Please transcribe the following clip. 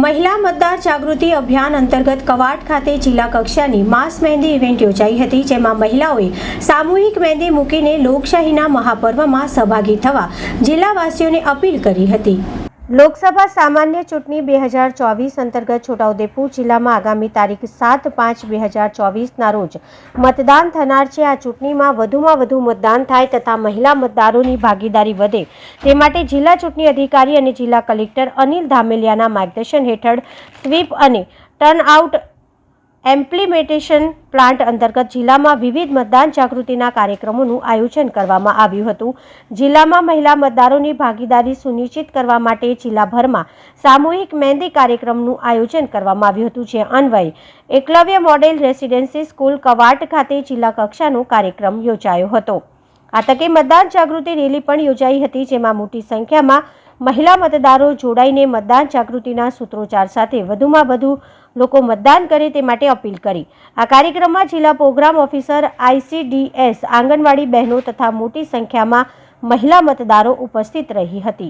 મહિલા મતદાર જાગૃતિ અભિયાન અંતર્ગત કવાટ ખાતે જિલ્લા કક્ષાની માસ મહેંદી ઇવેન્ટ યોજાઈ હતી, જેમાં મહિલાઓએ સામૂહિક મહેંદી મૂકીને લોકશાહીના મહાપર્વમાં સહભાગી થવા જિલ્લાવાસીઓને અપીલ કરી હતી. લોકસભા સામાન્ય ચૂંટણી બે હજાર ચોવીસ અંતર્ગત છોટાઉદેપુર જિલ્લામાં આગામી તારીખ સાત પાંચ બે હજાર ચોવીસના રોજ મતદાન થનાર છે. આ ચૂંટણીમાં વધુમાં વધુ મતદાન થાય તથા મહિલા મતદારોની ભાગીદારી વધે. તે માટે જિલ્લા ચૂંટણી અધિકારી અને જિલ્લા કલેક્ટર અનિલ ધામેલિયાના માર્ગદર્શન હેઠળ સ્વીપ અને ટર્નઆઉટ એમ્પ્લિમેન્ટેશન પ્લાન્ટ અંતર્ગત જિલ્લામાં વિવિધ મતદાન જાગૃતિના કાર્યક્રમોનું આયોજન કરવામાં આવ્યું હતું. જિલ્લામાં મહિલા મતદારોની ભાગીદારી સુનિશ્ચિત કરવા માટે જિલ્લાભરમાં સામૂહિક મહેંદી કાર્યક્રમનું આયોજન કરવામાં આવ્યું હતું, જે અન્વયે Eklavya model residency school Kavant ખાતે જિલ્લા કક્ષાનો કાર્યક્રમ યોજાયો હતો. આ તકે મતદાન જાગૃતિ રેલી પણ યોજાઈ હતી, જેમાં મોટી સંખ્યામાં મહિલા મતદારો જોડાઈને મતદાન જાગૃતિના સૂત્રોચ્ચાર સાથે વધુમાં વધુ લોકો મતદાન કરે તે માટે અપીલ કરી. આ કાર્યક્રમમાં જિલ્લા પ્રોગ્રામ ઓફિસર આઈસીડીએસ આંગણવાડી બહેનો તથા મોટી સંખ્યામાં મહિલા મતદારો ઉપસ્થિત રહી હતી.